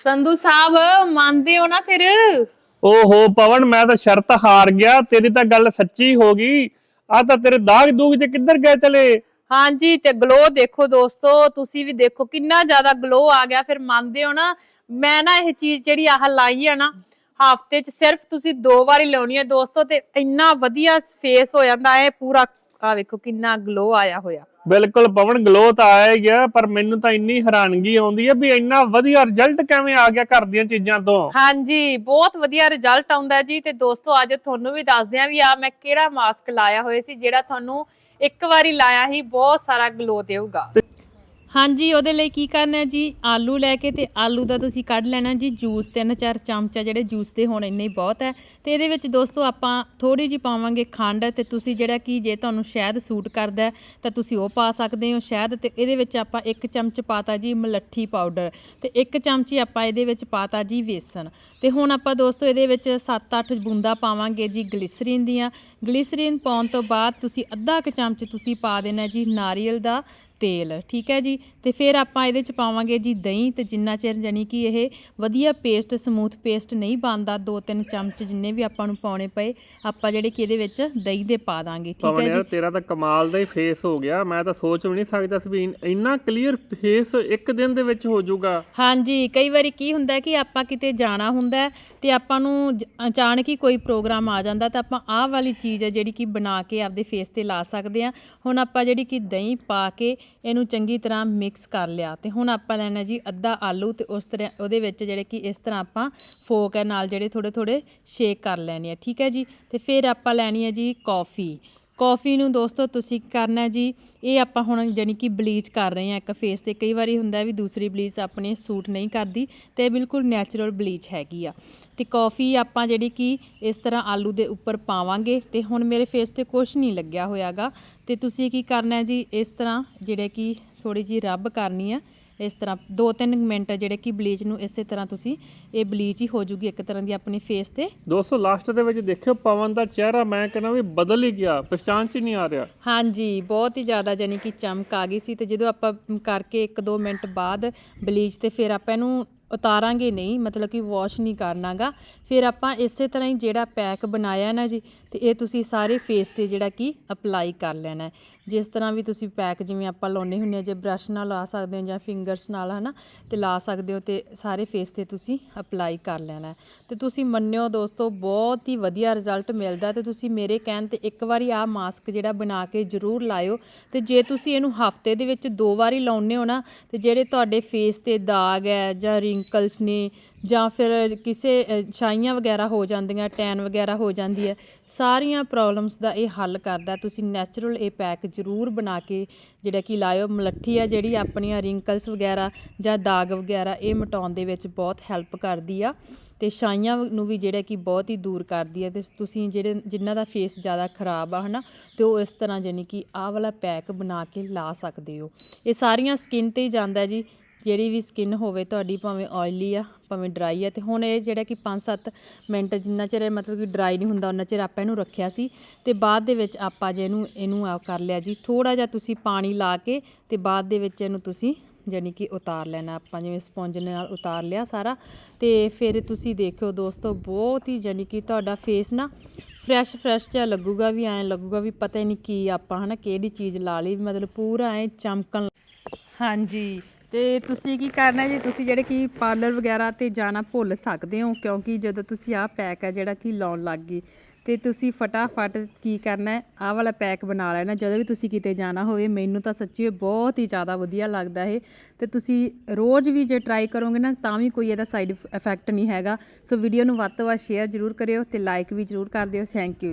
ਸੰਧੂ ਸਾਹਿਬ ਮੰਨਦੇ ਹੋ ਨਾ ਫਿਰ? ਓਹੋ ਪਵਨ ਮੈਂ ਤਾਂ ਸ਼ਰਤ ਹਾਰ ਗਿਆ ਤੇਰੀ ਤਾਂ ਗੱਲ ਸੱਚੀ ਹੋ ਗਈ। ਆ ਤਾਂ ਤੇਰੇ ਦਾਗ ਦੂਗ ਚ ਕਿੱਧਰ ਗਏ ਚਲੇ? ਹਾਂਜੀ ਤੇ ਗਲੋ ਦੇਖੋ ਦੋਸਤੋ ਤੁਸੀਂ ਵੀ ਦੇਖੋ ਕਿੰਨਾ ਜ਼ਿਆਦਾ ਗਲੋ ਆ ਗਿਆ ਫਿਰ ਮੰਨਦੇ ਹੋ ਨਾ। ਮੈਂ ਨਾ ਇਹ ਚੀਜ਼ ਜਿਹੜੀ ਆਹ ਲਾਈ ਆ ਨਾ ਹਫ਼ਤੇ 'ਚ ਸਿਰਫ ਤੁਸੀਂ ਦੋ ਵਾਰੀ ਲਾਉਣੀ ਹੈ ਦੋਸਤੋ ਤੇ ਇੰਨਾ ਵਧੀਆ ਫੇਸ ਹੋ ਜਾਂਦਾ ਹੈ ਪੂਰਾ ਆ ਵੇਖੋ ਕਿੰਨਾ ਗਲੋ ਆਇਆ ਹੋਇਆ। ਬਿਲਕੁਲ ਪਵਨ ਗਲੋ ਤਾਂ ਆਇਆ ਹੀ ਗਿਆ ਪਰ ਮੈਨੂੰ ਤਾਂ ਇੰਨੀ ਹੈਰਾਨਗੀ ਆਉਂਦੀ ਹੈ ਵੀ ਇੰਨਾ ਵਧੀਆ ਰਿਜ਼ਲਟ ਕਿਵੇਂ ਆ ਗਿਆ ਘਰ ਦੀਆਂ ਚੀਜ਼ਾਂ ਤੋਂ। ਹਾਂਜੀ, ਬਹੁਤ ਵਧੀਆ ਰਿਜ਼ਲਟ ਆਉਂਦਾ ਜੀ ਤੇ ਦੋਸਤੋ ਅੱਜ ਤੁਹਾਨੂੰ ਵੀ ਦੱਸਦੇ ਆ ਵੀ ਆ ਮੈਂ ਕਿਹੜਾ ਮਾਸਕ ਲਾਇਆ ਹੋਇਆ ਸੀ ਜਿਹੜਾ ਤੁਹਾਨੂੰ ਇੱਕ ਵਾਰੀ ਲਾਇਆ ਹੀ ਬਹੁਤ ਸਾਰਾ ਗਲੋ ਦੇਊਗਾ। ਹਾਂਜੀ, ਉਹਦੇ ਲਈ ਕੀ ਕਰਨਾ ਹੈ ਜੀ? ਆਲੂ ਲੈ ਕੇ ਤੇ ਆਲੂ ਦਾ ਤੁਸੀਂ ਕੱਢ ਲੈਣਾ ਜੀ, ਜੂਸ, ਤਿੰਨ ਚਾਰ ਚਮਚਾ ਜਿਹੜੇ ਜੂਸ ਦੇ ਹੋਣ ਇੰਨੇ ਹੀ ਬਹੁਤ ਹੈ। ਤੇ ਇਹਦੇ ਵਿੱਚ ਦੋਸਤੋ ਆਪਾਂ ਥੋੜੀ ਜੀ ਪਾਵਾਂਗੇ ਖੰਡ ਤੇ ਤੁਸੀਂ ਜਿਹੜਾ ਕੀ ਜੇ ਤੁਹਾਨੂੰ ਸ਼ਹਿਦ ਸੂਟ ਕਰਦਾ ਤਾਂ ਤੁਸੀਂ ਉਹ ਪਾ ਸਕਦੇ ਹੋ ਸ਼ਹਿਦ ਤੇ ਇਹਦੇ ਵਿੱਚ ਆਪਾਂ ਇੱਕ ਚਮਚ ਪਾਤਾ ਜੀ ਮਲੱਠੀ ਪਾਊਡਰ ਤੇ ਇੱਕ ਚਮਚੀ ਆਪਾਂ ਇਹਦੇ ਵਿੱਚ ਪਾਤਾ ਜੀ ਵੇਸਣ। ਤੇ ਹੁਣ ਆਪਾਂ ਦੋਸਤੋ ਇਹਦੇ ਵਿੱਚ 7-8 ਬੂੰਦਾਂ ਪਾਵਾਂਗੇ ਜੀ ਗਲਿਸਰੀਨ ਦੀਆਂ। ਗਲਿਸਰੀਨ ਪਾਉਣ ਤੋਂ ਬਾਅਦ ਤੁਸੀਂ ਅੱਧਾ ਕੁ ਚਮਚ ਤੁਸੀਂ ਪਾ ਦੇਣਾ ਜੀ ਨਾਰੀਅਲ ਦਾ ਤੇਲ ਠੀਕ ਹੈ ਜੀ? ਤੇ ਫਿਰ ਆਪਾਂ ਇਹਦੇ ਚ ਪਾਵਾਂਗੇ ਜੀ ਦਹੀਂ ਤੇ ਜਿੰਨਾ ਚਿਰ ਜਾਨੀ ਕਿ ਇਹ ਵਧੀਆ ਪੇਸਟ ਸਮੂਥ ਪੇਸਟ ਨਹੀਂ ਬਣਦਾ ਦੋ ਤਿੰਨ ਚਮਚ ਜਿੰਨੇ ਵੀ ਆਪਾਂ ਨੂੰ ਪਾਉਣੇ ਪਏ ਆਪਾਂ ਜਿਹੜੇ ਕਿ ਇਹਦੇ ਵਿੱਚ ਦਹੀਂ ਦੇ ਪਾ ਦਾਂਗੇ ਠੀਕ ਹੈ ਜੀ? ਤੇਰਾ ਤਾਂ ਕਮਾਲ ਦਾ ਹੀ ਫੇਸ ਹੋ ਗਿਆ ਮੈਂ ਤਾਂ ਸੋਚ ਵੀ ਨਹੀਂ ਸਕਦਾ ਸੀ ਵੀ ਇਨ- ਕਲੀਅਰ ਫੇਸ ਇੱਕ ਦਿਨ ਦੇ ਵਿੱਚ ਹੋ ਜਾਊਗਾ ਹਾਂਜੀ ਕਈ ਵਾਰੀ ਕੀ ਹੁੰਦਾ ਕਿ ਆਪਾਂ ਕਿਤੇ ਜਾਣਾ ਹੁੰਦਾ ਤੇ ਆਪਾਂ ਨੂੰ ਅਚਾਨਕ ਹੀ ਕੋਈ ਪ੍ਰੋਗਰਾਮ ਆ ਜਾਂਦਾ ਤਾਂ ਆਪਾਂ ਆਹ ਵਾਲੀ ਚੀਜ਼ ਹੈ ਜਿਹੜੀ ਕਿ ਬਣਾ ਕੇ ਆਪਦੇ ਫੇਸ ਤੇ ਲਾ ਸਕਦੇ ਆ ਹੁਣ ਆਪਾਂ ਜਿਹੜੀ ਕਿ ਦਹੀਂ ਪਾ ਕੇ ਇਹਨੂੰ ਚੰਗੀ ਤਰ੍ਹਾਂ ਮਿਕਸ ਕਰ ਲਿਆ। ਤੇ ਹੁਣ ਆਪਾਂ ਲੈਣਾ ਜੀ ਅੱਧਾ ਆਲੂ ਤੇ ਉਸ ਤਰ੍ਹਾਂ ਉਹਦੇ ਵਿੱਚ ਜਿਹੜੇ ਕਿ ਇਸ ਤਰ੍ਹਾਂ ਆਪਾਂ ਫੋਕ ਹੈ, ਨਾਲ ਜਿਹੜੇ ਥੋੜੇ ਥੋੜੇ ਸ਼ੇਕ ਕਰ ਲੈਣੇ ਆ। ਠੀਕ ਹੈ ਜੀ? ਤੇ ਫਿਰ ਆਪਾਂ ਲੈਣੀ ਹੈ ਜੀ ਕੌਫੀ ਕੌਫੀ ਨੂੰ ਦੋਸਤੋ, ਤੁਸੀਂ ਕੀ ਕਰਨਾ ਜੀ? ਇਹ ਆਪਾਂ ਹੁਣ ਜਾਨੀ ਕਿ ਬਲੀਚ ਕਰ ਰਹੇ ਹਾਂ ਇੱਕ ਫੇਸ ਤੇ। ਕਈ ਵਾਰੀ ਹੁੰਦਾ ਵੀ ਦੂਸਰੀ ਬਲੀਚ ਆਪਣੇ ਸੂਟ ਨਹੀਂ ਕਰਦੀ ਤੇ ਇਹ ਬਿਲਕੁਲ ਨੈਚੁਰਲ ਬਲੀਚ ਹੈਗੀ ਆ। ਤੇ ਕੌਫੀ ਆਪਾਂ ਜਿਹੜੀ ਕਿ ਇਸ ਤਰ੍ਹਾਂ ਆਲੂ ਦੇ ਉੱਪਰ ਪਾਵਾਂਗੇ ਤੇ ਹੁਣ ਮੇਰੇ ਫੇਸ ਤੇ ਕੁਝ ਨਹੀਂ ਲੱਗਿਆ ਹੋਇਆਗਾ। ਤੇ ਤੁਸੀਂ ਕੀ ਕਰਨਾ ਜੀ? ਇਸ ਤਰ੍ਹਾਂ ਜਿਹੜੇ ਕਿ ਥੋੜੀ ਜੀ ਰੱਬ ਕਰਨੀ ਆ। ਇਸ ਤਰ੍ਹਾਂ 2-3 ਮਿੰਟ ਜਿਹੜੇ ਕਿ ਬਲੀਚ ਨੂੰ ਇਸੇ ਤਰ੍ਹਾਂ ਤੁਸੀਂ ਇਹ ਬਲੀਚ ਹੀ ਹੋ ਜੂਗੀ ਇੱਕ ਤਰ੍ਹਾਂ ਦੀ ਆਪਣੇ ਫੇਸ ਤੇ। ਦੋਸਤੋ ਲਾਸਟ ਦੇ ਵਿੱਚ ਦੇਖਿਓ ਪਵਨ ਦਾ ਚਿਹਰਾ ਮੈਂ ਕਹਿੰਦਾ ਵੀ ਬਦਲ ਹੀ ਗਿਆ ਪਛਾਣ ਚ ਨਹੀਂ ਆ ਰਿਹਾ। ਹਾਂਜੀ ਬਹੁਤ ਹੀ ਜ਼ਿਆਦਾ ਜਾਨੀ ਕਿ ਚਮਕ ਆ ਗਈ ਸੀ ਤੇ ਜਦੋਂ ਆਪਾਂ ਕਰਕੇ 1-2 ਮਿੰਟ ਬਾਅਦ ਬਲੀਚ ਤੇ ਫਿਰ ਆਪਾਂ ਇਹਨੂੰ ਉਤਾਰਾਂਗੇ ਨਹੀਂ ਮਤਲਬ ਕਿ ਵਾਸ਼ ਨਹੀਂ ਕਰਨਾਗਾ। ਫਿਰ ਆਪਾਂ ਇਸੇ ਤਰ੍ਹਾਂ ਹੀ ਜਿਹੜਾ ਪੈਕ ਬਣਾਇਆ ਨਾ ਜੀ ਤੇ ਇਹ ਤੁਸੀਂ ਸਾਰੇ ਫੇਸ ਤੇ ਜਿਹੜਾ ਕਿ ਅਪਲਾਈ ਕਰ ਲੈਣਾ ਹੈ। ਜਿਸ ਤਰ੍ਹਾਂ ਵੀ ਤੁਸੀਂ ਪੈਕ ਜਿਵੇਂ ਆਪਾਂ ਲਾਉਨੇ ਹੁੰਨੇ ਆ ਜੇ ਬ੍ਰਸ਼ ਨਾਲ ਲਾ ਸਕਦੇ ਹੋ ਜਾਂ ਫਿੰਗਰਸ ਨਾਲ, ਹਨਾ, ਤੇ ਲਾ ਸਕਦੇ ਹੋ ਤੇ ਸਾਰੇ ਫੇਸ ਤੇ ਤੁਸੀਂ ਅਪਲਾਈ ਕਰ ਲੈਣਾ ਹੈ। ਤੇ ਤੁਸੀਂ ਮੰਨਿਓ ਦੋਸਤੋ, ਬਹੁਤ ਹੀ ਵਧੀਆ ਰਿਜ਼ਲਟ ਮਿਲਦਾ ਤੇ ਤੁਸੀਂ ਮੇਰੇ ਕਹਿਣ ਤੇ ਇੱਕ ਵਾਰੀ ਆਹ ਮਾਸਕ ਜਿਹੜਾ ਬਣਾ ਕੇ ਜ਼ਰੂਰ ਲਾਇਓ ਤੇ ਜੇ ਤੁਸੀਂ ਇਹਨੂੰ ਹਫ਼ਤੇ ਦੇ ਵਿੱਚ ਦੋ ਵਾਰੀ ਲਾਉਨੇ ਹੋ ਨਾ, ਤੇ ਜਿਹੜੇ ਤੁਹਾਡੇ ਫੇਸ ਤੇ ਦਾਗ ਹੈ ਜਾਂ ਰਿੰਕਲਸ ਨੇ ਜਾਂ ਫਿਰ ਕਿਸੇ ਛਾਈਆਂ ਵਗੈਰਾ ਹੋ ਜਾਂਦੀਆਂ, ਟੈਨ ਵਗੈਰਾ ਹੋ ਜਾਂਦੀ ਹੈ, ਸਾਰੀਆਂ ਪ੍ਰੋਬਲਮਸ ਦਾ ਇਹ ਹੱਲ ਕਰਦਾ। ਤੁਸੀਂ ਨੈਚੁਰਲ ਇਹ ਪੈਕ ਜ਼ਰੂਰ ਬਣਾ ਕੇ ਜਿਹੜਾ ਕਿ ਲਾਇਓ ਮਲੱਠੀ ਆ, ਜਿਹੜੀ ਆਪਣੀਆਂ ਰਿੰਕਲਸ ਵਗੈਰਾ ਜਾਂ ਦਾਗ ਵਗੈਰਾ, ਇਹ ਮਿਟਾਉਣ ਦੇ ਵਿੱਚ ਬਹੁਤ ਹੈਲਪ ਕਰਦੀ ਆ। ਤੇ ਛਾਈਆਂ ਨੂੰ ਵੀ ਜਿਹੜਾ ਕਿ ਬਹੁਤ ਹੀ ਦੂਰ ਕਰਦੀ ਹੈ ਤੇ ਤੁਸੀਂ ਜਿਹੜੇ ਜਿਨ੍ਹਾਂ ਦਾ ਫੇਸ ਜ਼ਿਆਦਾ ਖਰਾਬ ਆ, ਹਨਾ, ਤੇ ਉਹ ਇਸ ਤਰ੍ਹਾਂ ਜਾਨੀ ਕਿ ਆਹ ਵਾਲਾ ਪੈਕ ਬਣਾ ਕੇ ਲਾ ਸਕਦੇ ਹੋ। ਇਹ ਸਾਰੀਆਂ ਸਕਿਨ ਤੇ ਹੀ ਜਾਂਦਾ ਜੀ। ਜਿਹੜੀ ਵੀ ਸਕਿਨ ਹੋਵੇ ਤੁਹਾਡੀ ਭਾਵੇਂ ਆਇਲੀ ਆ, ਭਾਵੇਂ ਡਰਾਈ ਆ, ਤੇ ਹੁਣ ਇਹ ਜਿਹੜਾ ਕਿ 5-7 ਮਿੰਟ ਜਿੰਨਾ ਚਿਰ ਇਹ ਮਤਲਬ ਕਿ ਡਰਾਈ ਨਹੀਂ ਹੁੰਦਾ ਉਹਨਾਂ ਚਿਰ ਆਪਾਂ ਇਹਨੂੰ ਰੱਖਿਆ ਸੀ, ਤੇ ਬਾਅਦ ਦੇ ਵਿੱਚ ਆਪਾਂ ਜੇ ਇਹਨੂੰ ਇਹਨੂੰ ਆ ਕਰ ਲਿਆ ਜੀ। ਥੋੜਾ ਜਿਹਾ ਤੁਸੀਂ ਪਾਣੀ ਲਾ ਕੇ ਤੇ ਬਾਅਦ ਦੇ ਵਿੱਚ ਇਹਨੂੰ ਤੁਸੀਂ ਯਾਨੀ ਕਿ ਉਤਾਰ ਲੈਣਾ, ਆਪਾਂ ਜਿਵੇਂ ਸਪੰਜ ਨਾਲ ਉਤਾਰ ਲਿਆ ਸਾਰਾ, ਤੇ ਫਿਰ ਤੁਸੀਂ ਦੇਖਿਓ ਦੋਸਤੋ, ਬਹੁਤ ਹੀ ਯਾਨੀ ਕਿ ਤੁਹਾਡਾ ਫੇਸ ਨਾ ਫਰੈਸ਼ ਫਰੈਸ਼ ਜਿਹਾ ਲੱਗੂਗਾ ਵੀ, ਐਂ ਲੱਗੂਗਾ ਵੀ ਪਤਾ ਹੀ ਨਹੀਂ ਕੀ ਆਪਾਂ ਹਨਾ ਕਿਹੜੀ ਚੀਜ਼ ਲਾ ਲਈ, ਮਤਲਬ ਪੂਰਾ ਐਂ ਚਮਕਣ ਹਾਂਜੀ। ਤੇ ਤੁਸੀਂ ਕੀ ਕਰਨਾ ਜੀ ਤੁਸੀਂ ਜਿਹੜੇ ਕਿ ਪਾਰਲਰ ਵਗੈਰਾ ਤੇ ਜਾਣਾ ਭੁੱਲ ਸਕਦੇ ਹੋ? ਕਿਉਂਕਿ ਜਦੋਂ ਤੁਸੀਂ ਆਹ ਪੈਕ ਹੈ ਜਿਹੜਾ ਕਿ ਲਾਉਣ ਲੱਗ ਗਏ, ਤੇ ਤੁਸੀਂ ਫਟਾਫਟ ਕੀ ਕਰਨਾ ਹੈ? ਆਹ ਵਾਲਾ ਪੈਕ ਬਣਾ ਲੈਣਾ। ਜਦੋਂ ਵੀ ਤੁਸੀਂ ਕਿਤੇ ਜਾਣਾ ਹੋਵੇ, ਮੈਨੂੰ ਤਾਂ ਸੱਚੀ ਬਹੁਤ ਹੀ ਜ਼ਿਆਦਾ ਵਧੀਆ ਲੱਗਦਾ ਹੈ ਤੇ ਤੁਸੀਂ ਰੋਜ਼ ਵੀ ਜੇ ਟਰਾਈ ਕਰੋਗੇ ਨਾ, ਤਾਂ ਵੀ ਕੋਈ ਇਹਦਾ ਸਾਈਡ ਇਫੈਕਟ ਨਹੀਂ ਹੈਗਾ। ਸੋ ਵੀਡੀਓ ਨੂੰ ਵੱਧ ਤੋਂ ਵੱਧ ਸ਼ੇਅਰ ਜ਼ਰੂਰ ਕਰਿਓ ਤੇ ਲਾਈਕ ਵੀ ਜ਼ਰੂਰ ਕਰ ਦਿਓ। Thank you